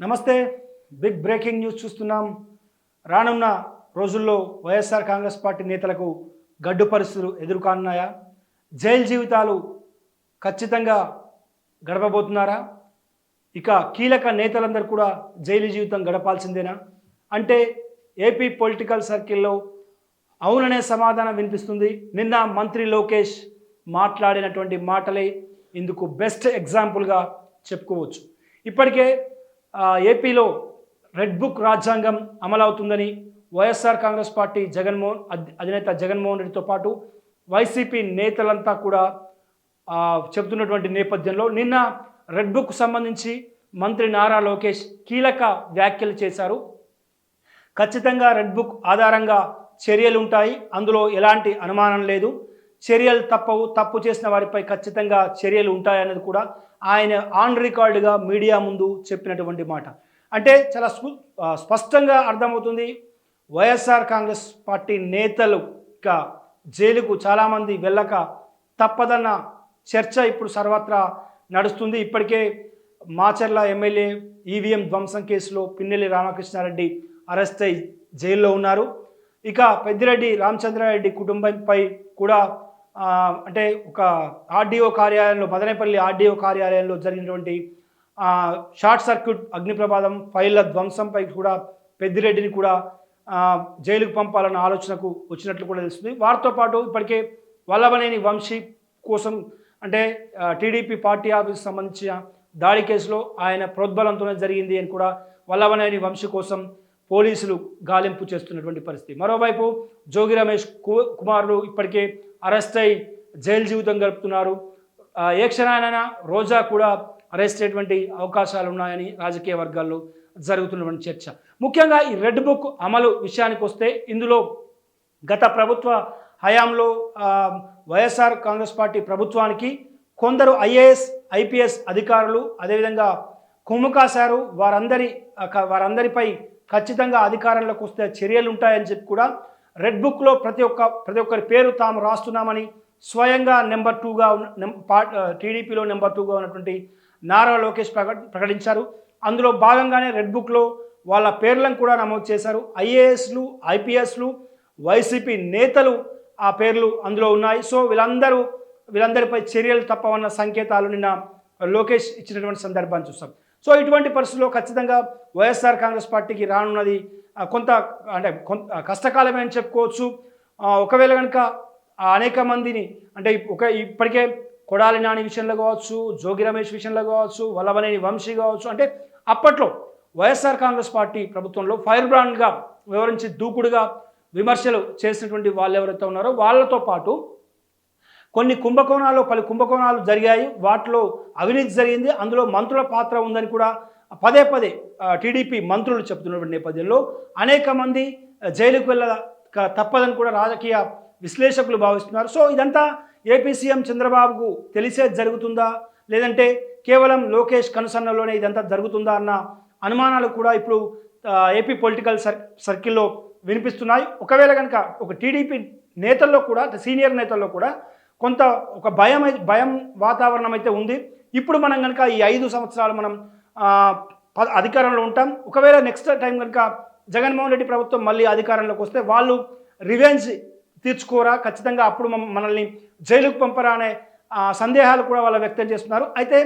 నమస్తే big breaking news చూస్తున్నాం. రానున్న రోజుల్లో వైఎస్ఆర్ కాంగ్రెస్ పార్టీ నేతలకు గడ్డు పరిస్థితులు ఎదుర్కొన్నాయా? జైలు జీవితాలు ఖచ్చితంగా గడపబోతున్నారా? ఇక కీలక నేతలందరూ కూడా జైలు జీవితం గడపాల్సిందేనా? అంటే ఏపీ పొలిటికల్ సర్కిల్లో అవుననే సమాధానం వినిపిస్తుంది. నిన్న మంత్రి లోకేష్ మాట్లాడినటువంటి మాటలే ఇందుకు బెస్ట్ ఎగ్జాంపుల్గా చెప్పుకోవచ్చు. ఇప్పటికే ఏపీలో రెడ్ బుక్ రాజ్యాంగం అమలవుతుందని వైఎస్ఆర్ కాంగ్రెస్ పార్టీ జగన్మోహన్ అధినేత జగన్మోహన్ రెడ్డితో పాటు వైసీపీ నేతలంతా కూడా చెబుతున్నటువంటి నేపథ్యంలో నిన్న రెడ్ బుక్ సంబంధించి మంత్రి నారా లోకేష్ కీలక వ్యాఖ్యలు చేశారు. ఖచ్చితంగా రెడ్ బుక్ ఆధారంగా చర్యలు ఉంటాయి. అందులో ఎలాంటి అనుమానం లేదు. చర్యలు తప్పవు తప్పు చేసిన వారిపై ఖచ్చితంగా చర్యలు ఉంటాయన్నది కూడా ఆయన ఆన్ రికార్డుగా మీడియా ముందు చెప్పినటువంటి మాట. అంటే చాలా స్పష్టంగా అర్థమవుతుంది. వైఎస్ఆర్ కాంగ్రెస్ పార్టీ నేతలు ఇంకా జైలుకు చాలామంది వెళ్ళక తప్పదన్న చర్చ ఇప్పుడు సర్వత్రా నడుస్తుంది. ఇప్పటికే మాచర్ల ఎమ్మెల్యే ఈవీఎం ధ్వంసం కేసులో పిన్నెల్లి రామకృష్ణారెడ్డి అరెస్ట్ అయి జైల్లో ఉన్నారు. ఇక పెద్దిరెడ్డి రామచంద్రారెడ్డి కుటుంబంపై కూడా అంటే ఒక ఆర్డీఓ కార్యాలయంలో మదనపల్లి ఆర్డీఓ కార్యాలయంలో జరిగినటువంటి షార్ట్ సర్క్యూట్ అగ్ని ప్రమాదం ఫైళ్ళ ధ్వంసంపై కూడా పెద్దిరెడ్డిని కూడా జైలుకు పంపాలన్న ఆలోచనకు వచ్చినట్లు కూడా తెలుస్తుంది. వారితో పాటు ఇప్పటికే వల్లభనేని వంశీ కోసం అంటే టీడీపీ పార్టీ ఆఫీస్ సంబంధించిన దాడి కేసులో ఆయన ప్రోద్బలంతోనే జరిగింది అని కూడా వల్లభనేని వంశీ కోసం పోలీసులు గాలింపు చేస్తున్నటువంటి పరిస్థితి. మరోవైపు జోగి రమేష్ కు- కుమారులు ఇప్పటికే అరెస్ట్ అయి జైలు జీవితం గడుపుతున్నారు. ఏ క్షణానైనా రోజా కూడా అరెస్ట్ అయ్యేటువంటి అవకాశాలు ఉన్నాయని రాజకీయ వర్గాల్లో జరుగుతున్నటువంటి చర్చ. ముఖ్యంగా ఈ రెడ్ బుక్ అమలు విషయానికి వస్తే ఇందులో గత ప్రభుత్వ హయాంలో వైఎస్ఆర్ కాంగ్రెస్ పార్టీ ప్రభుత్వానికి కొందరు ఐఏఎస్ ఐపీఎస్ అధికారులు అదేవిధంగా కుమ్ము కాశారు వారందరి వారందరిపై ఖచ్చితంగా అధికారంలోకి వస్తే చర్యలు ఉంటాయని చెప్పి కూడా రెడ్ బుక్లో ప్రతి ఒక్క ప్రతి ఒక్కరి పేరు తాము రాస్తున్నామని స్వయంగా నెంబర్ టూగా ఉన్న టీడీపీలో నెంబర్ టూగా ఉన్నటువంటి నారా లోకేష్ ప్రకటించారు. అందులో భాగంగానే రెడ్ బుక్లో వాళ్ళ పేర్లను కూడా నమోదు చేశారు. ఐఏఎస్లు ఐపీఎస్లు వైసీపీ నేతలు ఆ పేర్లు అందులో ఉన్నాయి. సో వీళ్ళందరూ వీళ్ళందరిపై చర్యలు తప్పవన్న సంకేతాలు నిన్న లోకేష్ ఇచ్చినటువంటి సందర్భాన్ని చూస్తాం సో ఇటువంటి పరిస్థితుల్లో ఖచ్చితంగా వైఎస్ఆర్ కాంగ్రెస్ పార్టీకి రానున్నది కొంత అంటే కొంత కష్టకాలమే అని చెప్పుకోవచ్చు. ఒకవేళ కనుక ఆ అనేక మందిని అంటే ఒక ఇప్పటికే కొడాలి నాని విషయంలో కావచ్చు జోగి రమేష్ విషయంలో కావచ్చు వల్లభనేని వంశీ కావచ్చు అంటే అప్పట్లో వైఎస్ఆర్ కాంగ్రెస్ పార్టీ ప్రభుత్వంలో ఫైర్ బ్రాండ్గా వివరించి దూకుడుగా విమర్శలు చేసినటువంటి వాళ్ళు ఎవరైతే ఉన్నారో వాళ్ళతో పాటు కొన్ని కుంభకోణాల్లో పలు కుంభకోణాలు జరిగాయి. వాటిలో అవినీతి జరిగింది. అందులో మంత్రుల పాత్ర ఉందని కూడా పదే పదే టీడీపీ మంత్రులు చెప్తున్నటువంటి నేపథ్యంలో అనేక మంది జైలుకు వెళ్ళ క- తప్పదని కూడా రాజకీయ విశ్లేషకులు భావిస్తున్నారు. సో ఇదంతా ఏపీ సీఎం చంద్రబాబుకు తెలిసే జరుగుతుందా? లేదంటే కేవలం లోకేష్ కనుసన్నలోనే ఇదంతా జరుగుతుందా అన్న అనుమానాలు కూడా ఇప్పుడు ఏపీ పొలిటికల్ సర్ సర్కిల్లో వినిపిస్తున్నాయి. ఒకవేళ కనుక ఒక టీడీపీ నేతల్లో కూడా సీనియర్ నేతల్లో కూడా కొంత ఒక భయం భయం వాతావరణం అయితే ఉంది. ఇప్పుడు మనం కనుక ఈ ఐదు సంవత్సరాలు మనం అధికారంలో ఉంటాం. ఒకవేళ నెక్స్ట్ టైం కనుక జగన్మోహన్ రెడ్డి ప్రభుత్వం మళ్ళీ అధికారంలోకి వస్తే వాళ్ళు రివెంజ్ తీర్చుకోరా? ఖచ్చితంగా అప్పుడు మనల్ని జైలుకు పంపరా అనే సందేహాలు కూడా వాళ్ళు వ్యక్తం చేస్తున్నారు. అయితే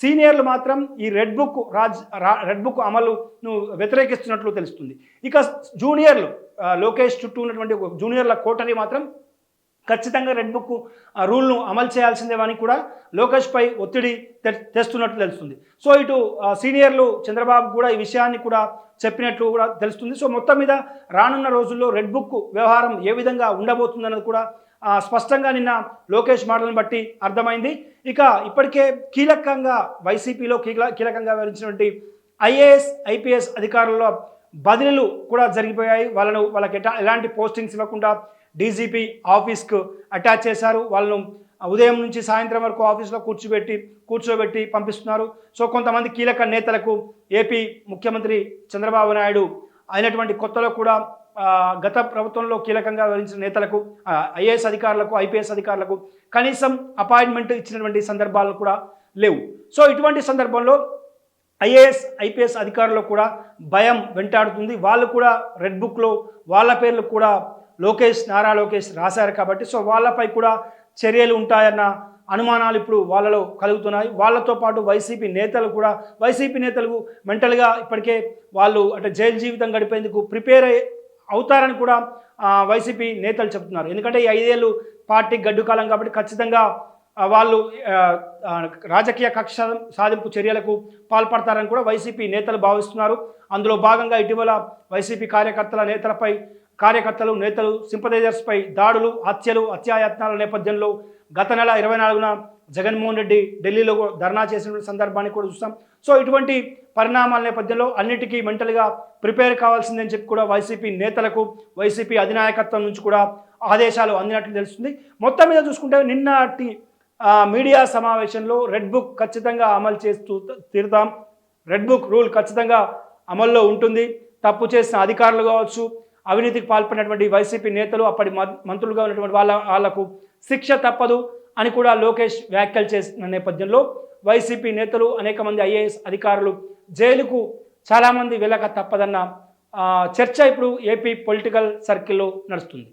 సీనియర్లు మాత్రం ఈ red book raj red book అమలును వ్యతిరేకిస్తున్నట్లు తెలుస్తుంది. ఇక జూనియర్లు లోకేష్ చుట్టూ ఉన్నటువంటి జూనియర్ల కోటరీ మాత్రం ఖచ్చితంగా రెడ్ బుక్ ఆ, రూల్ను అమలు చేయాల్సిందే అని కూడా లోకేష్పై ఒత్తిడి తె- తెస్తున్నట్లు తెలుస్తుంది. సో ఇటు సీనియర్లు చంద్రబాబు కూడా ఈ విషయాన్ని కూడా చెప్పినట్లు కూడా తెలుస్తుంది. సో మొత్తం మీద రానున్న రోజుల్లో రెడ్ బుక్ వ్యవహారం ఏ విధంగా ఉండబోతుందన్నది కూడా స్పష్టంగా నిన్న లోకేష్ మాటలను బట్టి అర్థమైంది. ఇక ఇప్పటికే కీలకంగా వైసీపీలో కీల కీలకంగా వ్యవహరించినటువంటి ఐఏఎస్ ఐపీఎస్ అధికారుల్లో బదిలీలు కూడా జరిగిపోయాయి. వాళ్ళను వాళ్ళకి ఎటా ఎలాంటి పోస్టింగ్స్ ఇవ్వకుండా డీజీపీ ఆఫీస్కు అటాచ్ చేశారు. వాళ్ళను ఉదయం నుంచి సాయంత్రం వరకు ఆఫీస్లో కూర్చోబెట్టి కూర్చోబెట్టి పంపిస్తున్నారు. సో కొంతమంది కీలక నేతలకు ఏపీ ముఖ్యమంత్రి చంద్రబాబు నాయుడు అయినటువంటి కొత్తలో కూడా గత ప్రభుత్వంలో కీలకంగా వ్యవహరించిన నేతలకు ఐఏఎస్ అధికారులకు ఐపీఎస్ అధికారులకు కనీసం అపాయింట్మెంట్ ఇచ్చినటువంటి సందర్భాలు కూడా లేవు. సో ఇటువంటి సందర్భంలో ఐఏఎస్ ఐపీఎస్ అధికారులకు కూడా భయం వెంటాడుతుంది. వాళ్ళు కూడా రెడ్ బుక్లో వాళ్ళ పేర్లు కూడా లోకేష్ నారా లోకేష్ రాశారు కాబట్టి సో వాళ్ళపై కూడా చర్యలు ఉంటాయన్న అనుమానాలు ఇప్పుడు వాళ్ళలో కలుగుతున్నాయి. వాళ్ళతో పాటు వైసీపీ నేతలు కూడా వైసీపీ నేతలు మెంటల్గా ఇప్పటికే వాళ్ళు అంటే జైలు జీవితం గడిపేందుకు ప్రిపేర్ అయ్యి అవుతారని కూడా వైసీపీ నేతలు చెప్తున్నారు ఎందుకంటే ఈ ఐదేళ్ళు పార్టీ గడ్డుకాలం కాబట్టి ఖచ్చితంగా వాళ్ళు రాజకీయ కక్ష సాధింపు చర్యలకు పాల్పడతారని కూడా వైసీపీ నేతలు భావిస్తున్నారు. అందులో భాగంగా ఇటీవల వైసీపీ కార్యకర్తల నేతలపై కార్యకర్తలు నేతలు సింపథైజర్స్పై దాడులు హత్యలు హత్యాయత్నాల నేపథ్యంలో గత నెల ఇరవై నాలుగున జగన్మోహన్ రెడ్డి ఢిల్లీలో కూడా ధర్నా చేసిన సందర్భాన్ని కూడా చూస్తాం. సో ఇటువంటి పరిణామాల నేపథ్యంలో అన్నిటికీ మెంటల్గా ప్రిపేర్ కావాల్సిందని చెప్పి కూడా వైసీపీ నేతలకు వైసీపీ అధినాయకత్వం నుంచి కూడా ఆదేశాలు అందినట్లు తెలుస్తుంది. మొత్తం మీద చూసుకుంటే నిన్నటి మీడియా సమావేశంలో రెడ్ బుక్ ఖచ్చితంగా అమలు చేస్తూ తీరుతాం. రెడ్ బుక్ రూల్ ఖచ్చితంగా అమల్లో ఉంటుంది. తప్పు చేసిన అధికారులు కావచ్చు అవినీతికి పాల్పడినటువంటి వైసీపీ నేతలు అప్పటి మంత్రులుగా ఉన్నటువంటి వాళ్ళ వాళ్ళకు శిక్ష తప్పదు అని కూడా లోకేష్ వ్యాఖ్యలు చేసిన నేపథ్యంలో వైసీపీ నేతలు అనేక మంది ఐఏఎస్ అధికారులు జైలుకు చాలామంది వెళ్ళక తప్పదన్న చర్చ ఇప్పుడు ఏపీ పొలిటికల్ సర్కిల్లో నడుస్తుంది.